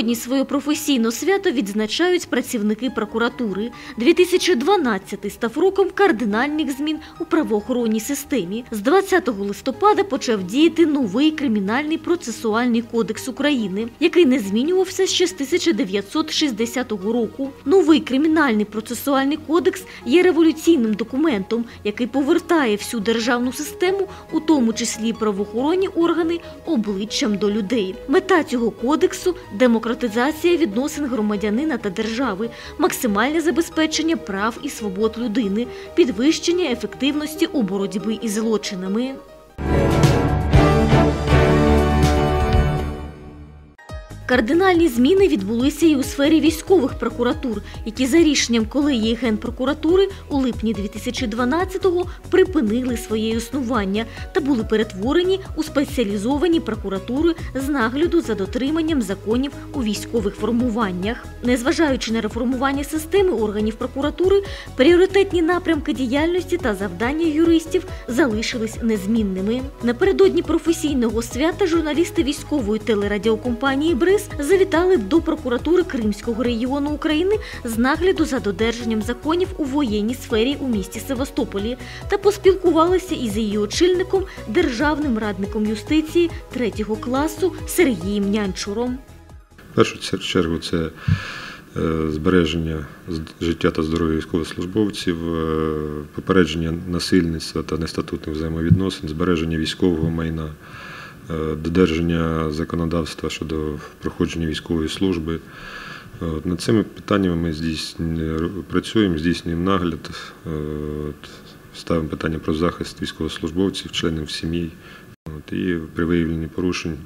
Сьогодні своє професійне свято відзначають працівники прокуратури. 2012 став роком кардинальних змін у правоохоронній системі. З 20 листопада почав діяти новий кримінальний процесуальний кодекс України, який не змінювався ще з 1960 року. Новий кримінальний процесуальний кодекс є революційним документом, який повертає всю державну систему, у тому числі правоохоронні органи, обличчям до людей. Мета цього кодексу демократизація відносин громадянина та держави, максимальне забезпечення прав і свобод людини, підвищення ефективності у боротьбі із злочинами. Кардинальні зміни відбулися і у сфері військових прокуратур, які за рішенням колегії Генпрокуратури у липні 2012-го припинили своє існування та були перетворені у спеціалізовані прокуратури з нагляду за дотриманням законів у військових формуваннях. Незважаючи на реформування системи органів прокуратури, пріоритетні напрямки діяльності та завдання юристів залишились незмінними. Напередодні професійного свята журналісти військової телерадіокомпанії БРИЗ завітали до прокуратури Кримського регіону України з нагляду за додержанням законів у воєнній сфері у місті Севастополі та поспілкувалися із її очільником, державним радником юстиції третього класу Сергієм Нянчуром. В першу чергу це е, збереження життя та здоров'я військовослужбовців, е, попередження насильництва та нестатутних взаємовідносин, збереження військового майна, додержання законодавства щодо проходження військової служби. От, Над цими питаннями ми здійснюємо, працюємо, здійснюємо нагляд, е, ставимо питання про захист військовослужбовців, членів сім'ї. І при виявленні порушень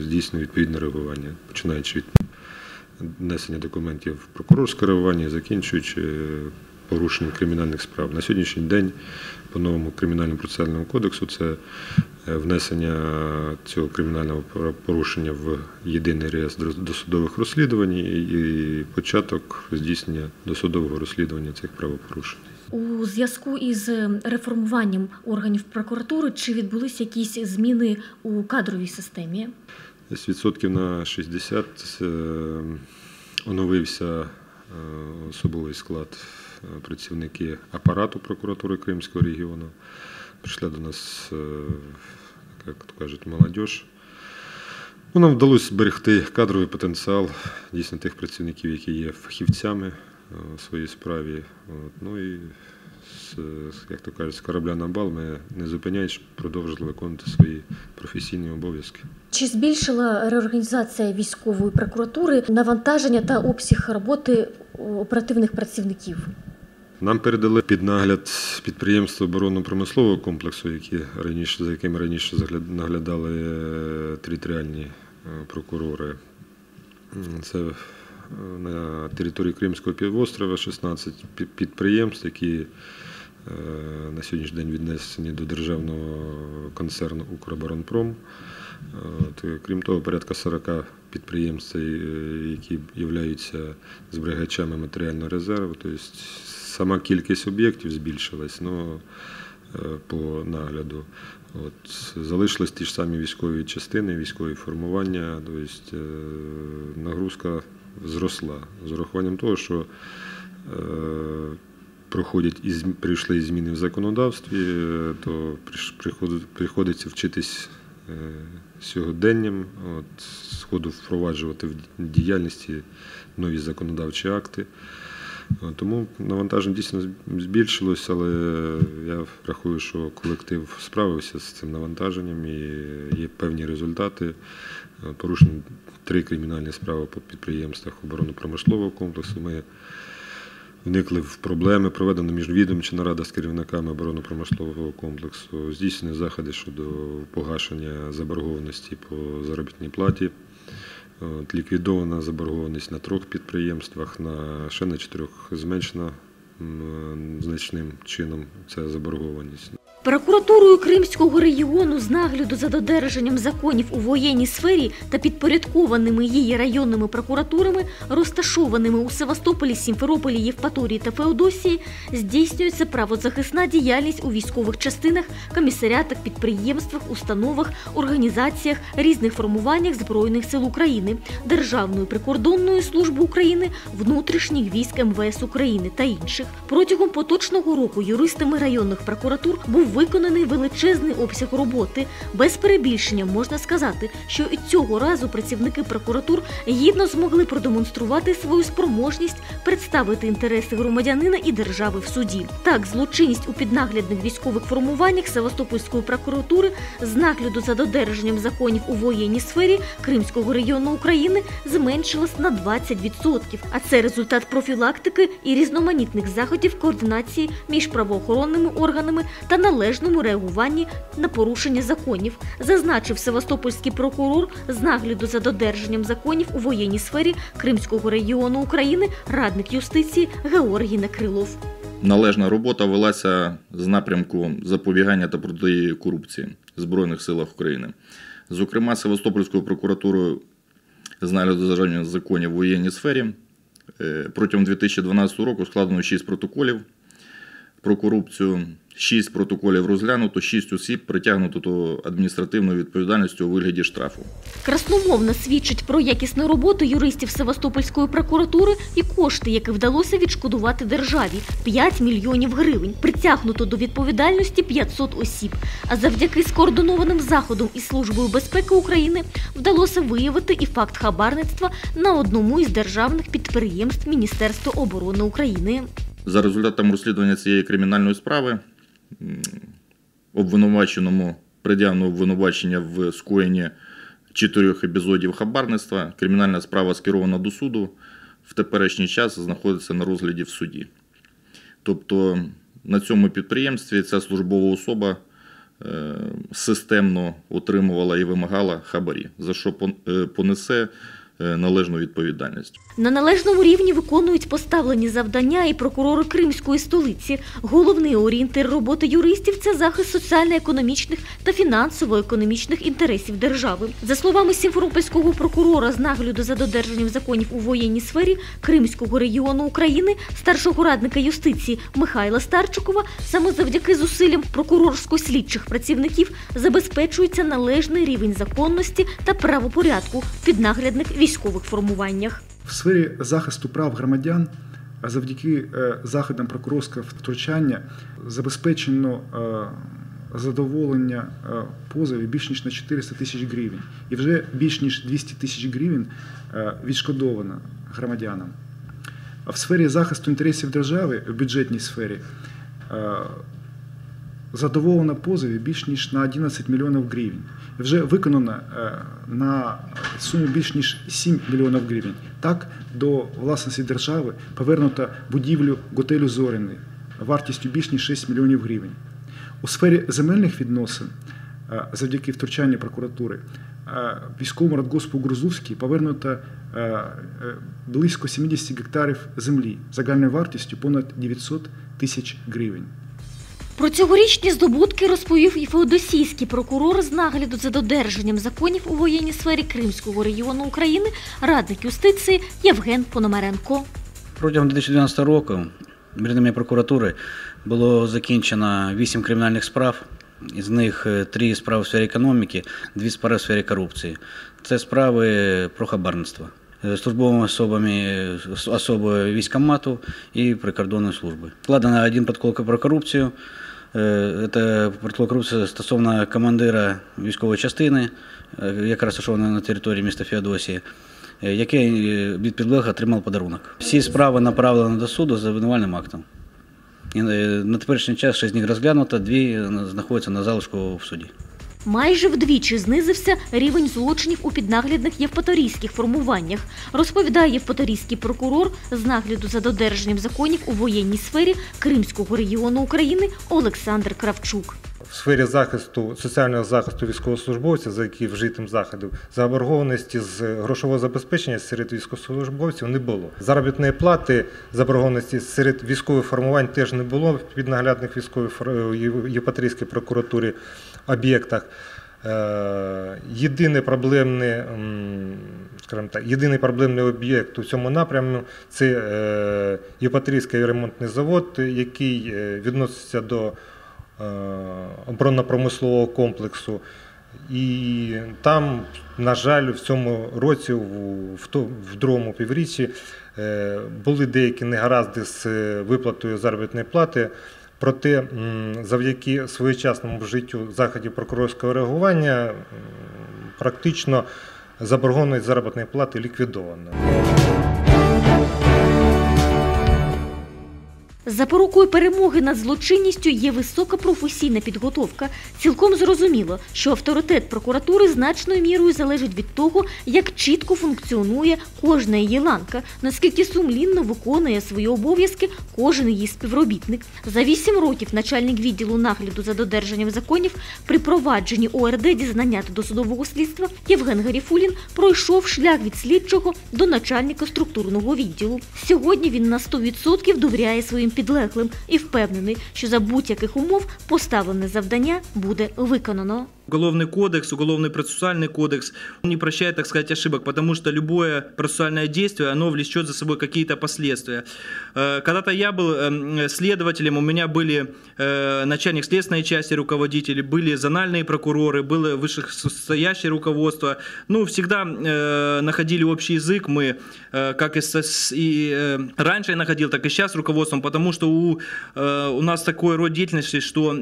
здійснюємо відповідне реагування, починаючи від внесення документів прокурорського реагування, закінчуючи е, порушенням кримінальних справ. На сьогоднішній день по новому кримінальному процесуальному кодексу це е, внесення цього кримінального порушення в єдиний реєстр досудових розслідувань і початок здійснення досудового розслідування цих правопорушень. У зв'язку із реформуванням органів прокуратури чи відбулися якісь зміни у кадровій системі? Десь відсотків на 60 е, оновився е, особовий склад працівники апарату прокуратури Кримського регіону. Прийшла до нас, е, як то кажуть, молодь. Ну, нам вдалося зберегти кадровий потенціал дійсно тих працівників, які є фахівцями е, у своїй справі. От, ну і з, як то кажуть, з корабля на бал ми не зупиняючи, продовжили виконувати свої професійні обов'язки. Чи збільшила реорганізація військової прокуратури навантаження та обсяг роботи оперативних працівників? Нам передали під нагляд підприємства оборонно-промислового комплексу, які раніше, за якими раніше наглядали е, територіальні е, прокурори. Це е, на території Кримського півострова 16 підприємств, які на сьогоднішній день віднесені до державного концерну Укроборонпром. Крім того, порядка 40 підприємств, які являються зберігачами матеріального резерву. Тобто сама кількість об'єктів збільшилась е, по нагляду. От, залишились ті ж самі військові частини, військові формування, тобто е, нагрузка зросла з урахуванням того, що е, проходять і прийшли зміни в законодавстві, то приходиться вчитись сьогоденням, от, сходу впроваджувати в діяльності нові законодавчі акти. От, Тому навантаження дійсно збільшилось, але я рахую, що колектив справився з цим навантаженням і є певні результати. От, Порушені три кримінальні справи по підприємствах оборонно-промислового комплексу. Ми вникли в проблеми, проведена міжвідомча нарада з керівниками оборонно-промислового комплексу, здійснені заходи щодо погашення заборгованості по заробітній платі. От, ліквідована заборгованість на трьох підприємствах, на ще на чотирьох зменшена значним чином ця заборгованість. Прокуратурою Кримського регіону з нагляду за додержанням законів у воєнній сфері та підпорядкованими її районними прокуратурами, розташованими у Севастополі, Сімферополі, Євпаторії та Феодосії, здійснюється правозахисна діяльність у військових частинах, комісаріатах, підприємствах, установах, організаціях, різних формуваннях Збройних сил України, Державної прикордонної служби України, внутрішніх військ МВС України та інших. Протягом поточного року юристами районних прокуратур був виконаний величезний обсяг роботи. Без перебільшення можна сказати, що і цього разу працівники прокуратур гідно змогли продемонструвати свою спроможність представити інтереси громадянина і держави в суді. Так, злочинність у піднаглядних військових формуваннях Севастопольської прокуратури з нагляду за додержанням законів у воєнній сфері Кримського регіону України зменшилась на 20%. А це результат профілактики і різноманітних заходів координації між правоохоронними органами та належному реагуванні на порушення законів, зазначив Севастопольський прокурор з нагляду за додержанням законів у воєнній сфері Кримського регіону України, радник юстиції Георгій Накрилов. Належна робота велася з напрямку запобігання та протидії корупції в Збройних силах України. Зокрема, Севастопольською прокуратурою з нагляду за законів у воєнній сфері е, протягом 2012 року складено 6 протоколів про корупцію, 6 протоколів розглянуто, 6 осіб притягнуто до адміністративної відповідальності у вигляді штрафу. Красномовно свідчить про якісну роботу юристів Севастопольської прокуратури і кошти, які вдалося відшкодувати державі 5 мільйонів гривень. Притягнуто до відповідальності 500 осіб. А завдяки скоординованим заходам із службою безпеки України вдалося виявити і факт хабарництва на одному із державних підприємств Міністерства оборони України. За результатом розслідування цієї кримінальної справи обвинуваченому пред'явлено обвинувачення в скоєнні чотирьох епізодів хабарництва. Кримінальна справа скерована до суду. В теперішній час знаходиться на розгляді в суді. Тобто на цьому підприємстві ця службова особа е, системно отримувала і вимагала хабарі, за що е, понесе належну відповідальність. На належному рівні виконують поставлені завдання і прокурори Кримської столиці. Головний орієнтир роботи юристів це захист соціально-економічних та фінансово-економічних інтересів держави. За словами Сімферопольського прокурора з нагляду за додержанням законів у воєнній сфері Кримського регіону України, старшого радника юстиції Михайла Старчукова, саме завдяки зусиллям прокурорсько-слідчих працівників забезпечується належний рівень законності та правопорядку піднаглядних військових формуваннях. В сфері захисту прав громадян завдяки е, заходам прокурорського втручання забезпечено е, задоволення е, позовів більш ніж на 400 тисяч гривень. І вже більш ніж 200 тисяч гривень відшкодовано громадянам. А в сфері захисту інтересів держави в бюджетній сфері задоволено позовів більш ніж на 11 мільйонів гривень. Вже виконано е, на суму більш ніж 7 мільйонів гривень. Так, до власності держави повернуто будівлю готелю Зоряний вартістю більш ніж 6 мільйонів гривень. У сфері земельних відносин е, завдяки втручанню прокуратури е, військовому радгоспу Грузовський повернуто близько 70 гектарів землі загальною вартістю понад 900 тисяч гривень. Про цьогорічні здобутки розповів і феодосійський прокурор з нагляду за додержанням законів у воєнній сфері Кримського регіону України, радник юстиції Євген Пономаренко. Протягом 2012 року Бірними прокуратури було закінчено 8 кримінальних справ. Із них 3 справи в сфері економіки, 2 справи в сфері корупції. Це справи про хабарництво. Е, Службовими особами е, особою військомату і прикордонної служби. Складено один протокол про корупцію. Е, Це протокол корупції стосовно командира військової частини, е, яка розташована на території міста Феодосії, е, який від підлеглих отримав подарунок. Всі справи направлені до суду за винувальним актом. І на теперішній час шість з них розглянуто, дві знаходяться на залишку в суді. Майже вдвічі знизився рівень злочинів у піднаглядних євпаторійських формуваннях, розповідає євпаторійський прокурор з нагляду за додержанням законів у воєнній сфері Кримського регіону України Олександр Кравчук. в сфері захисту соціального захисту військовослужбовців, за які вжитим заходів, заборгованості з грошового забезпечення серед військовослужбовців не було. Заробітної плати заборгованості серед військових формувань теж не було в піднаглядних військових фор- Є- Єпатрійській прокуратурі об'єктах. Е, Єдиний проблемний, скажімо так, єдиний проблемний об'єкт у цьому напрямку це е, Єпатрійський ремонтний завод, який е, відноситься до оборонно-промислового комплексу. І там, на жаль, в цьому році, в, другому півріччі, були деякі негаразди з виплатою заробітної плати. Проте завдяки своєчасному вжиттю заходів прокурорського реагування практично заборгованість заробітної плати ліквідована. Запорукою перемоги над злочинністю є висока професійна підготовка. Цілком зрозуміло, що авторитет прокуратури значною мірою залежить від того, як чітко функціонує кожна її ланка, наскільки сумлінно виконує свої обов'язки кожен її співробітник. За вісім років начальник відділу нагляду за додержанням законів при провадженні ОРД дізнання та досудового слідства Євген Гаріфулін пройшов шлях від слідчого до начальника структурного відділу. Сьогодні він на 100% довіряє своїм підлеглим і впевнений, що за будь-яких умов поставлене завдання буде виконано. Уголовный кодекс, уголовный процессуальный кодекс, он не прощает, так сказать, ошибок, потому что любое процессуальное действие, оно влечет за собой какие-то последствия. Э, Когда-то я был эм, следователем, у меня были э, начальник следственной части руководители, были зональные прокуроры, было вышестоящее руководство. Ну, всегда э, находили общий язык мы, как и, с- и раньше я находил, так и сейчас руководством, потому что у, у нас такой род деятельности, что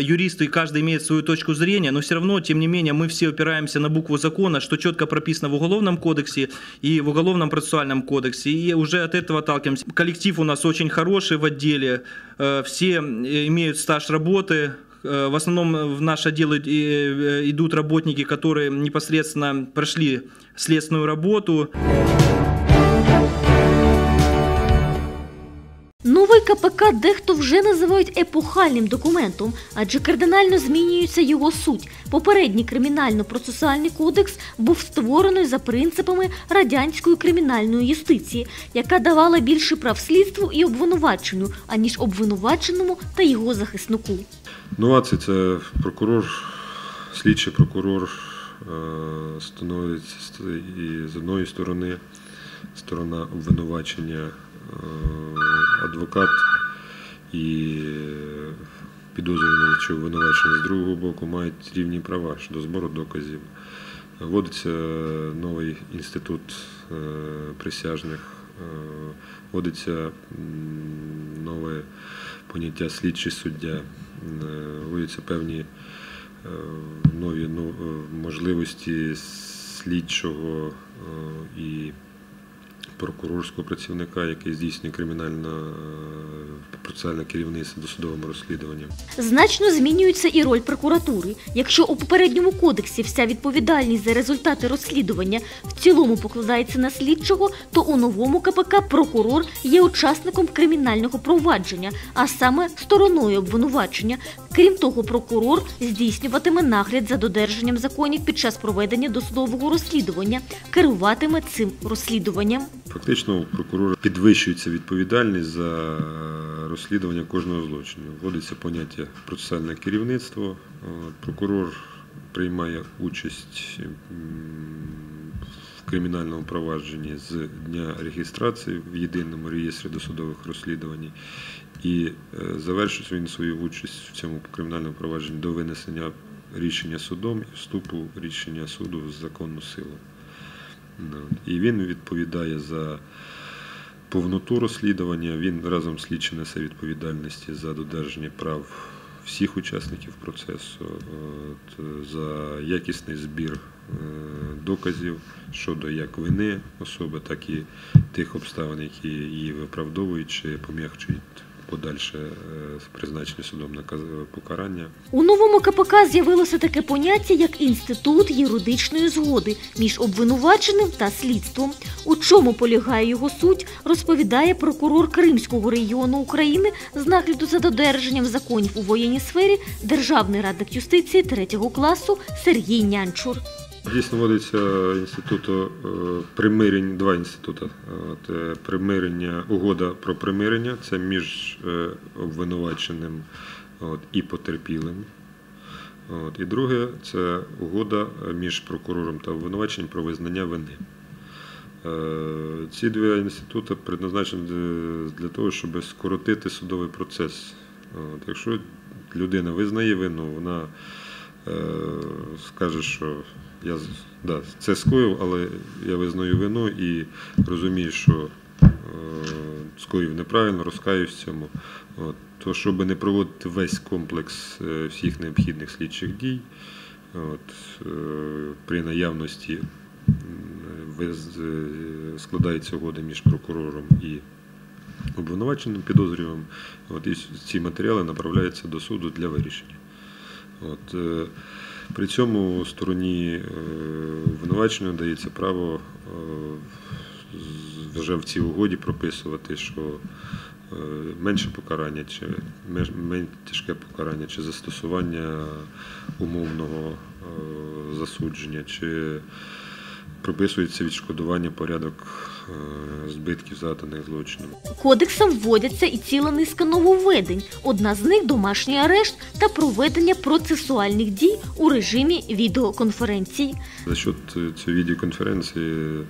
юристы, каждый имеет свою точку зрения, но все равно, тем не менее, мы все опираемся на букву закона, что четко прописано в Уголовном кодексе и в Уголовном процессуальном кодексе, и уже от этого отталкиваемся. Коллектив у нас очень хороший в отделе, э, все э, имеют стаж работы, Э, В основном в наш отдел и- э, идут работники, которые непосредственно прошли следственную работу. Новий КПК дехто вже називають епохальним документом, адже кардинально змінюється його суть. Попередній кримінально-процесуальний кодекс був створений за принципами радянської кримінальної юстиції, яка давала більше прав слідству і обвинуваченню, аніж обвинуваченому та його захиснику. Новація це прокурор, слідчий прокурор е, становиться і з одної сторони сторона обвинувачення, е, адвокат і підозрюваний чи обвинувачений з другого боку мають рівні права щодо збору доказів. Вводиться новий інститут е, присяжних, е, вводиться нове поняття слідчий суддя, е, вводяться певні е, нові ну, е, можливості слідчого е, і прокурорського працівника, який здійснює кримінальне процесуальне керівництво досудовим розслідуванням. Значно змінюється і роль прокуратури. Якщо у попередньому кодексі вся відповідальність за результати розслідування в цілому покладається на слідчого, то у новому КПК прокурор є учасником кримінального провадження, а саме стороною обвинувачення. Крім того, прокурор здійснюватиме нагляд за додержанням законів під час проведення досудового розслідування, керуватиме цим розслідуванням. Фактично, у прокурора підвищується відповідальність за розслідування кожного злочину. Вводиться поняття процесуальне керівництво. Прокурор приймає участь в кримінальному провадженні з дня реєстрації в єдиному реєстрі досудових розслідувань. І е, завершить він свою участь в цьому кримінальному провадженні до винесення рішення судом і вступу рішення суду в законну силу. Ну, І він відповідає за повноту розслідування. Він разом з слідчим несе відповідальності за додержання прав всіх учасників процесу, за якісний збір е, доказів щодо як вини особи, так і тих обставин, які її виправдовують чи пом'якчують подальше е, призначення судом наказ- покарання. У новому КПК з'явилося таке поняття, як інститут юридичної згоди між обвинуваченим та слідством. У чому полягає його суть, розповідає прокурор Кримського регіону України з нагляду за додержанням законів у воєнній сфері, державний радник юстиції третього класу Сергій Нянчур. Дійсно вводиться інституту е, примирень, два інститути. От, е, примирення, угода про примирення це між е, обвинуваченим от, і потерпілим. От, і друге це угода між прокурором та обвинуваченням про визнання вини. Е, Ці дві інститути предназначені для- того, щоб скоротити судовий процес. От, якщо людина визнає вину, вона е, скаже, що я да, це скоїв, але я визнаю вину і розумію, що е, скоїв неправильно, розкаюсь в цьому. От, то, щоб не проводити весь комплекс е, всіх необхідних слідчих дій, от, е, при наявності виз- е, складається угода між прокурором і обвинуваченим підозрюваним. От, і ці матеріали направляються до суду для вирішення. От, е, при цьому стороні винувачення дається право е, вже в цій угоді прописувати, що е, менше покарання, чи менш тяжке покарання, чи застосування умовного е, засудження, чи прописується відшкодування порядок е, збитків заданих злочином. Кодексом вводяться і ціла низка нововведень. Одна з них домашній арешт та проведення процесуальних дій у режимі відеоконференцій. За е, цієї відеоконференції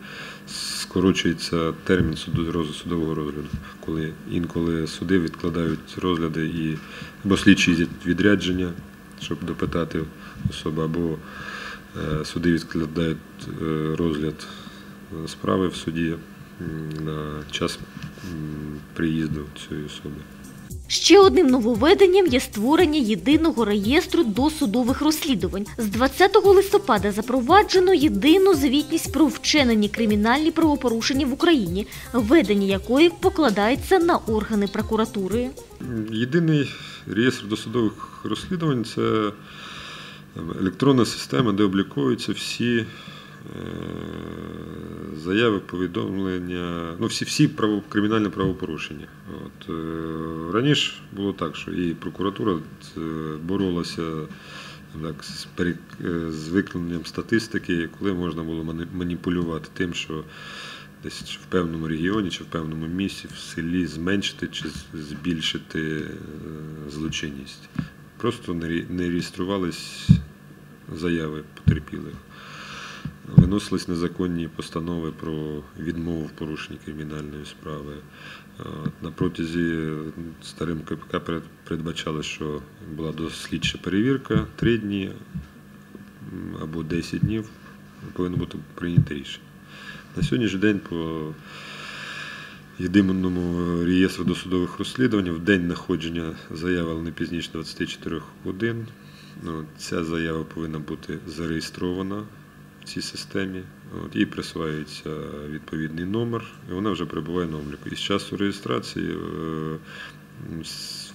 скорочується термін суду, судового розгляду, коли інколи суди відкладають розгляди і або слідчі відрядження, щоб допитати особу, або суди відкладають е, розгляд е, справи в суді на час приїзду цієї особи. Ще одним нововведенням є створення єдиного реєстру досудових розслідувань. З 20 листопада запроваджено єдину звітність про вчинені кримінальні правопорушення в Україні, ведення якої покладається на органи прокуратури. Єдиний реєстр досудових розслідувань це електронна система, де обліковуються всі е, заяви, повідомлення, ну всі, всі право, кримінальні правопорушення. От, е, раніше було так, що і прокуратура е, боролася так, з, викладенням статистики, коли можна було маніпулювати тим, що десь в певному регіоні чи в певному місці, в селі зменшити чи збільшити злочинність. Просто не реєструвались заяви потерпілих. Виносились незаконні постанови про відмову в порушенні кримінальної справи. Е, На протязі старим КПК передбачали, що була дослідча перевірка 3 дні або 10 днів повинно бути прийнято рішення. На сьогоднішній день по єдиному реєстру досудових розслідувань в день знаходження заяви, не пізніше 24 годин. Ну, ця заява повинна бути зареєстрована в цій системі. От, їй присваюється відповідний номер, і вона вже перебуває на обліку. І з часу реєстрації е,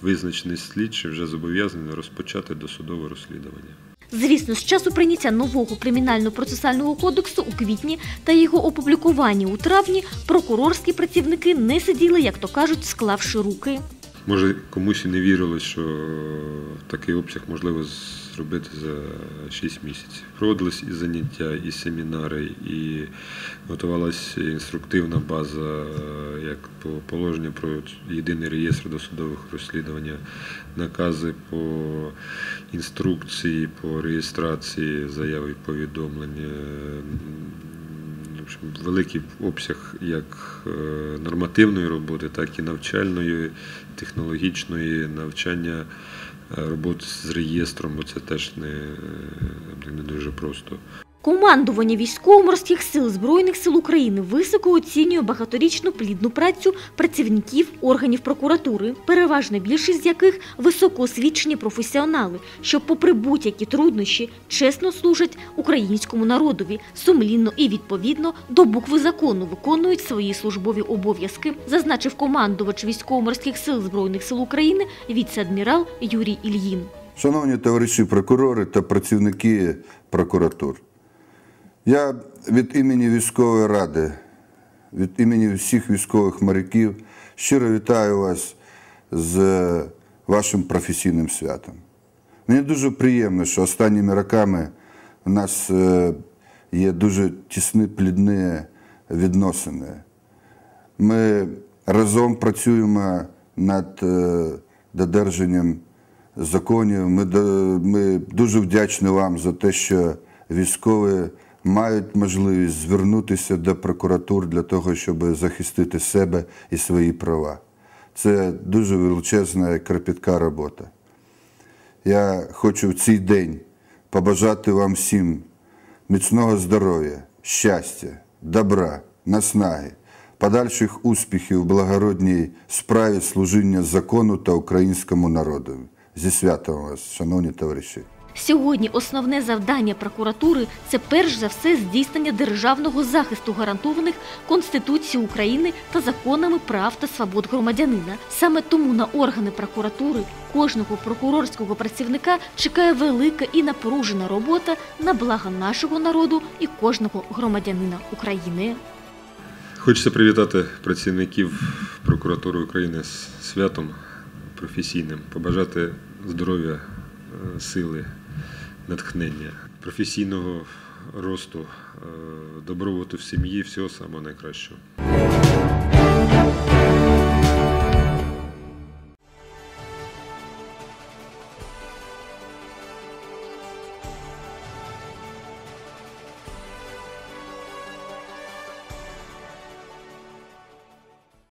визначений слідчий вже зобов'язаний розпочати досудове розслідування. Звісно, з часу прийняття нового кримінально-процесуального кодексу у квітні та його опублікування у травні прокурорські працівники не сиділи, як то кажуть, склавши руки. Може, комусь і не вірилось, що такий обсяг можливо зробити за 6 місяців. Проводились і заняття, і семінари, і готувалася інструктивна база, як по положенню про єдиний реєстр досудових розслідування, накази по інструкції, по реєстрації заяви і повідомлення. Великий обсяг як е, нормативної роботи, так і навчальної, технологічної навчання е, роботи з реєстром, бо це теж не, не дуже просто. Командування військово-морських сил Збройних сил України високо оцінює багаторічну плідну працю працівників органів прокуратури, переважна більшість з яких високоосвічені професіонали, що, попри будь-які труднощі, чесно служать українському народові, сумлінно і відповідно до букви закону виконують свої службові обов'язки, зазначив командувач військово-морських сил Збройних сил України віце-адмірал Юрій Ільїн. Шановні товариші прокурори та працівники прокуратур, я від імені військової ради, від імені всіх військових моряків щиро вітаю вас з вашим професійним святом. Мені дуже приємно, що останніми роками у нас е, є дуже тісні плідні відносини. Ми разом працюємо над е, додержанням законів. Ми дуже вдячні вам за те, що військові мають можливість звернутися до прокуратур для того, щоб захистити себе і свої права. Це дуже величезна і кропітка робота. Я хочу в цей день побажати вам всім міцного здоров'я, щастя, добра, наснаги, подальших успіхів в благородній справі служіння закону та українському народу. Зі святом вас, шановні товариші. Сьогодні основне завдання прокуратури це перш за все здійснення державного захисту гарантованих Конституцією України та законами прав та свобод громадянина. Саме тому на органи прокуратури кожного прокурорського працівника чекає велика і напружена робота на благо нашого народу і кожного громадянина України. Хочеться привітати працівників прокуратури України з святом професійним, побажати здоров'я, е, сили, натхнення, професійного росту, е, добробуту в сім'ї, всього самого найкращого.